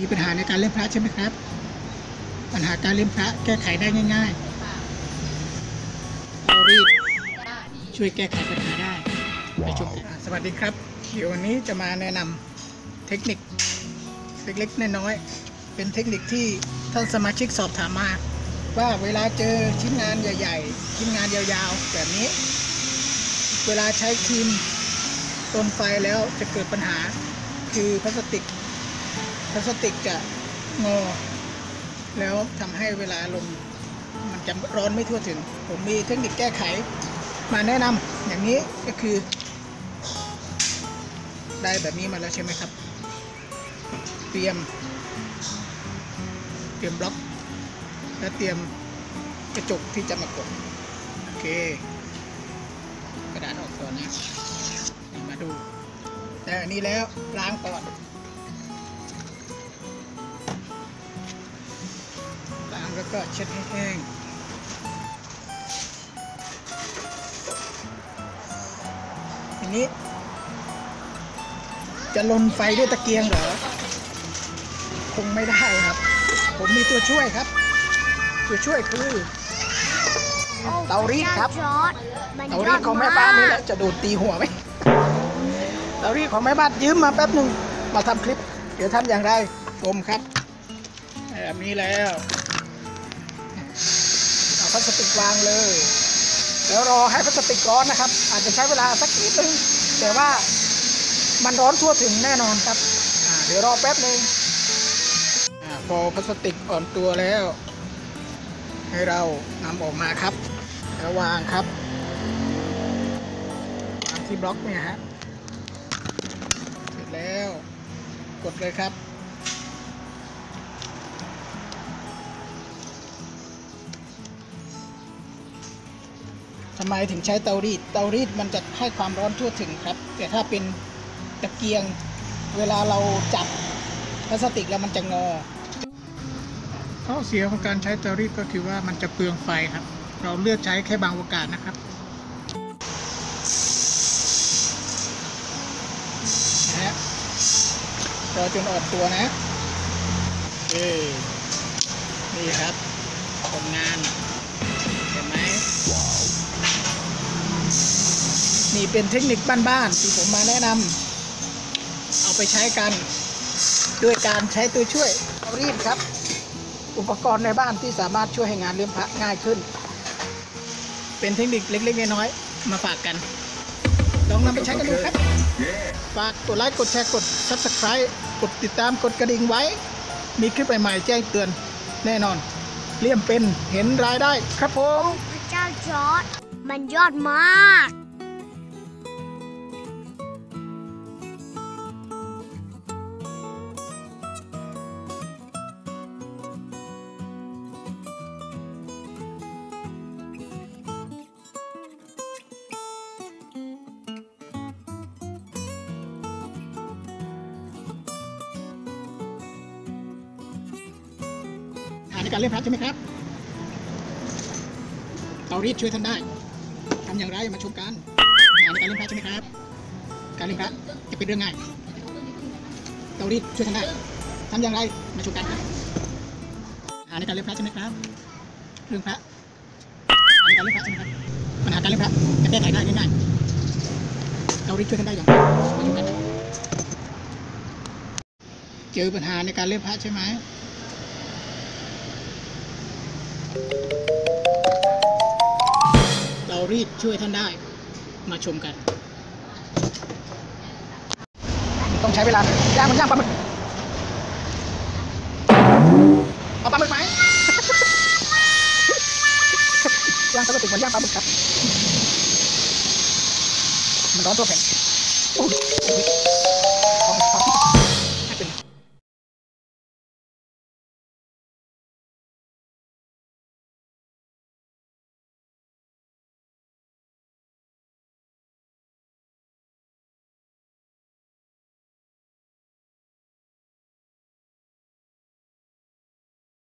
มีปัญหาในการเล่นพระใช่ไหมครับ ปัญหาการเล่นพระแก้ไขได้ง่ายๆเรารีบช่วยแก้ไขปัญหาได้ไปชมกันอ่าสวัสดีครับ เดี๋ยววันนี้จะมาแนะนำเทคนิคเล็กๆน้อยๆเป็นเทคนิคที่ท่านสมาชิกสอบถามมา ว่าเวลาเจอชิ้นงานใหญ่ ๆ ชิ้นงานยาวๆ แบบนี้ เวลาใช้ครีมตนไฟแล้วจะเกิดปัญหาคือพลาสติก พลาสติกจะงอ แล้วทำให้เวลาลงมันจะร้อนไม่ทั่วถึง ผมมีเทคนิคแก้ไขมาแนะนำอย่างนี้ก็คือ ได้แบบนี้มาแล้วใช่ไหมครับ เตรียม เตรียมบล็อก และเตรียมกระจกที่จะมากดโอเค กระดาษออกก่อนนะ มาดู แต่อันนี้แล้วล้างก่อน ก็เช็ดให้แห้งทีนี้ จะลนไฟด้วยตะเกียงเหรอ คงไม่ได้ครับ ผมมีตัวช่วยครับ ตัวช่วยคือเตารีดครับจอร์ดมันเตารีดของแม่บ้านนี่แหละจะโดนตีหัวไหมเตารีดของแม่บ้านยืมมาแป๊บหนึ่งมาทำคลิป เดี๋ยวทำอย่างไรชมครับแบบนี้แล้วเอา พลาสติกวางเลยแล้วรอให้พลาสติกร้อนนะครับ อาจจะใช้เวลาสักนิดนึงแต่ว่ามันร้อนทั่วถึงแน่นอนครับเดี๋ยวรอแป๊บหนึ่งพอพลาสติกอ่อนตัวแล้ว ให้เรานำออกมาครับ แล้ววางครับวางที่บล็อกเนี่ยฮะเสร็จแล้วกดเลยครับ ทำไมถึงใช้เตารีด เตารีดมันจะให้ความร้อนทั่วถึงครับ แต่ถ้าเป็นตะเกียงเวลาเราจับพลาสติกแล้วมันจะงอ ข้อเสียของการใช้เตารีดก็คือว่ามันจะเปลืองไฟครับ เราเลือกใช้แค่บางโอกาสนะครับนะฮะรอจนอ่อนตัวนะเออนี่ครับผลงาน นี่เป็นเทคนิคบ้านๆที่ผมมาแนะนำเอาไปใช้กัน ด้วยการใช้ตัวช่วยเตารีดครับ อุปกรณ์ในบ้านที่สามารถช่วยให้งานเลี้ยงพระง่ายขึ้น เป็นเทคนิคเล็กๆน้อยๆมาฝากกัน ลองนำไปใช้กันดูครับ ฝากกดไลค์กดแชร์กด Subscribe กดติดตามกดกระดิ่งไว้ มีคลิปใหม่ๆแจ้งเตือนแน่นอน เลี่ยมเป็นเห็นรายได้ครับผม พระเจ้าจอร์ดมันยอดมาก การเล่นพระใช่ไหมครับเตารีดช่วยท่านได้ทำอย่างไรมาชมกันหาในการเล่นพระใช่ไหมครับ การเล่นพระจะเป็นเรื่องง่ายเตารีดช่วยท่านได้ทำอย่างไรมาชมกันครับหาในการเล่นพระใช่ไหมครับ เรื่องพระหาในการเล่นพระใช่ไหมครับปัญหาการเล่นพระจะแก้ไขได้ง่ายๆเตารีดช่วยท่านได้อย่างไรมาชมกันเจอปัญหาในการเล่นพระใช่ไหม เรารีบช่วยท่านได้ มาชมกัน ต้องใช้เวลาย่างมันย่างปลาหมึกเอาปลาหมึกไหมย่างปลาหมึกเหมือนย่างปลาหมึกครับ มันร้อนตัวแข็ง